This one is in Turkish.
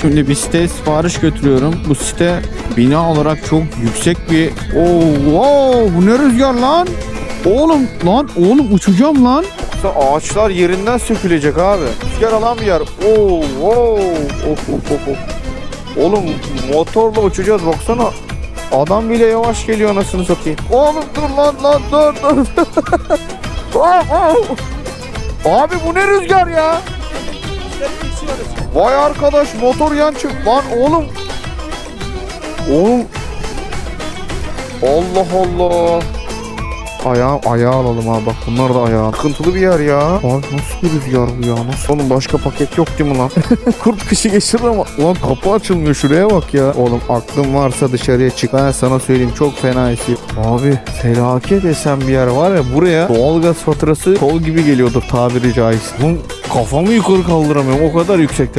Şimdi bir siteye sipariş götürüyorum. Bu site bina olarak çok yüksek bir... Oo, wow, bu ne rüzgar lan? Oğlum lan oğlum uçacağım lan. Yoksa ağaçlar yerinden sökülecek abi. Rüzgar alan bir yer. Oo, wow. Of, of, of, of. Oğlum motorla uçacağız baksana. Adam bile yavaş geliyor anasını satayım. Oğlum dur lan lan dur dur. Oh. Abi bu ne rüzgar ya? Vay arkadaş motor yan çık. Lan oğlum. Oğlum. Allah Allah. Ayağı, ayağı alalım abi bak bunlar da ayağı. Sıkıntılı bir yer ya. Abi nasıl bir rüzgar bu ya? Nasıl? Oğlum başka paket yok değil mi lan? Kurt kışı geçirir ama. Ulan kapı açılmıyor şuraya bak ya. Oğlum aklın varsa dışarıya çık. Ben sana söyleyeyim çok fena esiyor. Abi felaket esen bir yer var ya buraya doğalgaz faturası kol gibi geliyordur tabiri caizse. Oğlum kafamı yukarı kaldıramıyorum o kadar yüksekte.